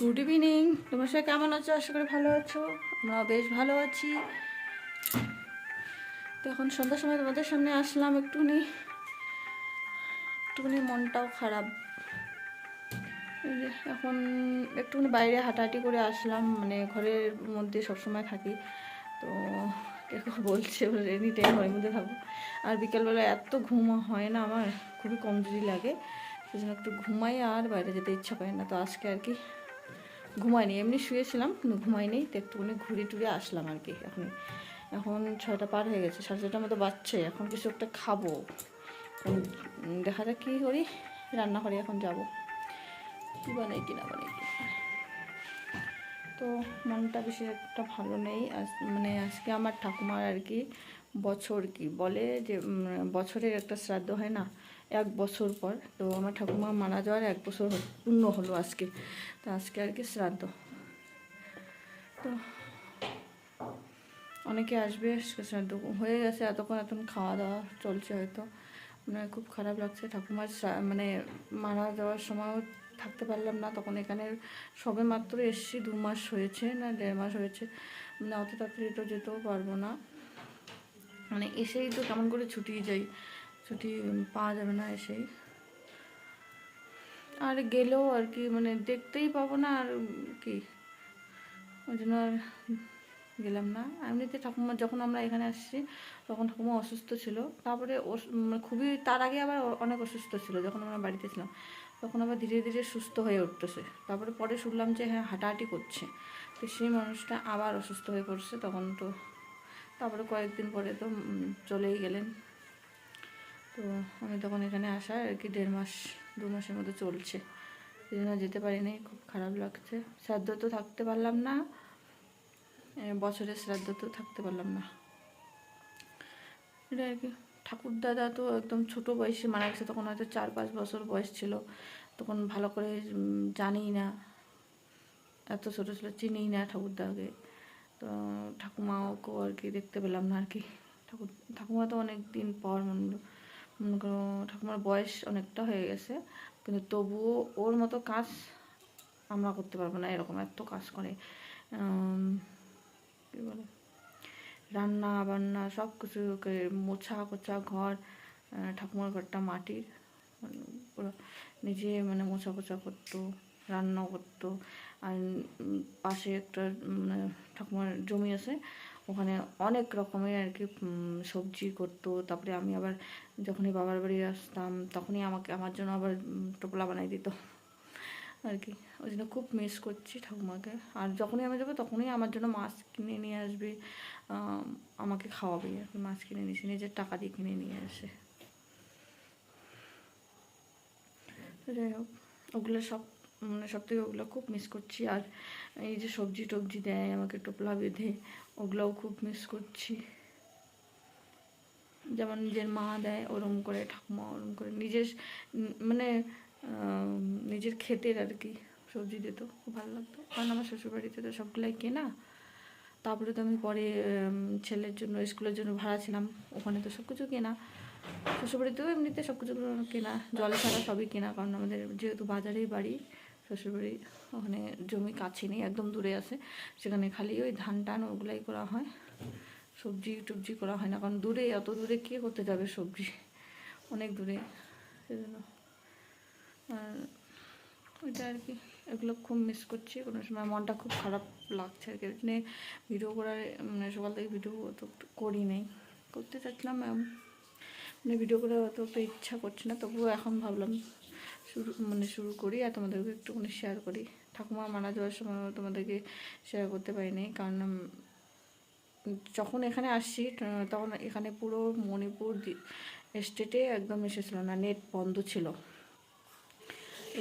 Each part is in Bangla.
গুড ইভিনিং তোমার সাথে কেমন আছো? আশা করি ভালো আছো। আমরাও বেশ ভালো আছি। তো এখন সন্ধ্যার সময় তোমাদের সামনে আসলাম একটুখানি। একটুখানি মনটাও খারাপ। এখন একটুখানি বাইরে হাঁটাহাঁটি করে আসলাম মানে ঘরের মধ্যে সবসময় থাকি। তো কেউ বলছে এনি টাইম ঘরের মধ্যে থাকব। আর বিকেলবেলা এত ঘুম হয় না আমার, খুবই কমজোরি লাগে। সেজন্য একটু ঘুমাই আর বাইরে যেতে ইচ্ছা করে না। তো আজকে আর কি ঘুমাইনি। এমনি শুয়েছিলাম, কিন্তু ঘুমাইনি। তো একটুখানি ঘুরে টুরে আসলাম আর কি এখন। এখন ছয়টা পার হয়ে গেছে, সাড়ে ছটার মতো বাচ্চে এখন কিছু একটা খাব। দেখা যাক কী করি। রান্না করে এখন যাব। কী বানাই, কি না বানাই, কি তো মনটা বেশি একটা ভালো নেই। মানে আজকে আমার ঠাকুমার আর কি বছর কি বলে যে বছরের একটা শ্রাদ্ধ হয় না, এক বছর পর। তো আমার ঠাকুমা মারা যাওয়ার এক বছর পূর্ণ হলো আজকে। তো আজকে আর কি শ্রাদ্ধ। তো অনেকে আসবে শ্রাদ্ধ হয়ে গেছে, এতক্ষণ এতক্ষণ খাওয়া দাওয়া চলছে হয়তো। মানে খুব খারাপ লাগছে। ঠাকুমার মানে মারা যাওয়ার সময়ও থাকতে পারলাম না। তখন এখানে সবে মাত্র এসছি, দু মাস হয়েছে না দেড় মাস হয়েছে। মানে অত তাড়াতাড়ি তো যেতেও পারব না। মানে এসেই তো কেমন করে ছুটি যাই। ছুটি পাওয়া যাবে না এসেই। আর গেলেও আর কি মানে দেখতেই পাবো না আর কি। ওই জন্য আর গেলাম না। এমনিতে ঠাকুমা যখন আমরা এখানে আসছি, তখন ঠাকুমা অসুস্থ ছিল। তারপরে মানে খুবই, তার আগে আবার অনেক অসুস্থ ছিল যখন আমরা বাড়িতে ছিলাম। তখন আবার ধীরে ধীরে সুস্থ হয়ে উঠতেছে। তারপরে পরে শুনলাম যে হ্যাঁ হাঁটাহাঁটি করছে। তো সেই মানুষটা আবার অসুস্থ হয়ে পড়ছে। তখন তো, তারপরে কয়েকদিন পরে তো চলেই গেলেন। তো আমি তখন এখানে আসা আর কি দেড় মাস, দু মাসের মতো চলছে। সেই যেতে পারিনি, খুব খারাপ লাগছে। শ্রাদ্ধ তো থাকতে পারলাম না। বছরের শ্রাদ্ধ তো থাকতে পারলাম না। এটা আর কি? ঠাকুর দাদা তো একদম ছোট বয়সে মারা গেছে, তখন হয়তো চার পাঁচ বছর বয়স ছিল। তখন ভালো করে জানি না। এত ছোটো ছিল চিনি না ঠাকুরদাকে তো ঠাকুমাকেও আর কি দেখতে পেলাম না আর কি। ঠাকুর, ঠাকুমা তো অনেক দিন পর মনে হলো মনে করো ঠাকুমার বয়স অনেকটা হয়ে গেছে। কিন্তু তবুও ওর মতো কাজ আমরা করতে পারব না, এরকম এত কাজ করে। রান্না বান্না সব কিছুকে মোছা কোছা ঘর ঠাকুমার ঘরটা মাটির। মানে পুরো নিজে মানে মোছা কোছা করতো, রান্নাও করতো। আর পাশে একটা মানে ঠাকুমার জমি আছে, ওখানে অনেক রকমের আর কি সবজি করতো। তারপরে আমি আবার যখনই বাবার বাড়ি আসতাম, তখনই আমাকে, আমার জন্য আবার টোপলা বানাই দিত। আর কি। ওই জন্য খুব মিস করছি ঠাকুমাকে। আর যখনই আমি যাব তখনই আমার জন্য মাছ কিনে নিয়ে আসবে। আমাকে খাওয়াবে। আর কি মাছ কিনে নিয়েছে, নিজের টাকা দিয়ে কিনে নিয়ে আসে। যাই হোক, ওগুলো সব মানে সব থেকে ওগুলো খুব মিস করছি। আর এই যে সবজি টবজি দেয়, আমাকে টোপলা বেঁধে, ওগুলোও খুব মিস করছি। যেমন নিজের মা দেয়, ওরম করে ঠাকুমা ওরম করে নিজের মানে নিজের ক্ষেতের আর কি সবজি দিত, খুব ভালো লাগতো। কারণ আমার শ্বশুরবাড়িতে তো সবগুলাই কেনা। তারপরে তো আমি পরে ছেলের জন্য, স্কুলের জন্য ভাড়া ছিলাম, ওখানে তো সব কিছু কেনা। শ্বশুরবাড়িতেও এমনিতে সব কিছু কেনা, জল ছাড়া সবই কেনা, কারণ আমাদের যেহেতু বাজারেই বাড়ি, শ্বশুরবাড়ি ওখানে জমি কাছে নেই, একদম দূরে আছে। সেখানে খালি ওই ধান টান ওগুলাই করা হয়। সবজি টবজি করা হয় না, কারণ দূরে অত দূরে কে করতে যাবে সবজি? অনেক দূরে, সেজন্য। আর ওইটা আর কি। এগুলো খুব মিস করছি। কোনো সময় মনটা খুব খারাপ লাগছে আর কি। ওই ভিডিও করার মানে সকাল থেকে ভিডিও অত করি নাই। করতে চাচ্ছিলাম মানে ভিডিও করার অত একটা ইচ্ছা করছে না। তবুও এখন ভাবলাম শুরু মানে শুরু করি আর তোমাদেরকে একটুখানি শেয়ার করি। ঠাকুমা মারা যাওয়ার সময় তোমাদেরকে শেয়ার করতে পারিনি। কারণ যখন এখানে আসছি তখন এখানে পুরো মণিপুর স্টেটে একদম এসেছিল না। নেট বন্ধ ছিল।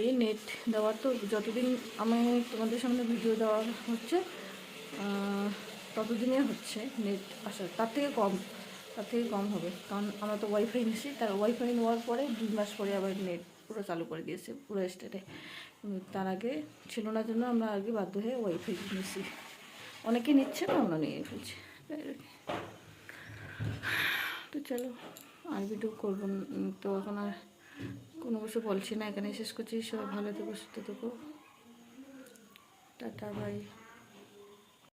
এই নেট দেওয়ার তো যতদিন আমি তোমাদের সামনে ভিডিও দেওয়া হচ্ছে ততদিনে হচ্ছে নেট আসার তার থেকে কম, তার থেকে কম হবে। কারণ আমরা তো ওয়াইফাই নিছি, তার ওয়াইফাই নেওয়ার পরে দুই মাস পরে আবার নেট পুরো চালু করে দিয়েছে, পুরো স্টেটে তার আগে ছিল না জন্য আমরা আগে বাধ্য হয়ে ওয়াইফাই নিয়েছি অনেকে নিচ্ছে না, আমরা নিয়ে ফেলছি। তো চলো, আর ভিডিও করব তো এখন আর কোনো কিছু বলছি না এখানে শেষ করছি। সবাই ভালো থেকো সুস্থ থেকো। Tata bye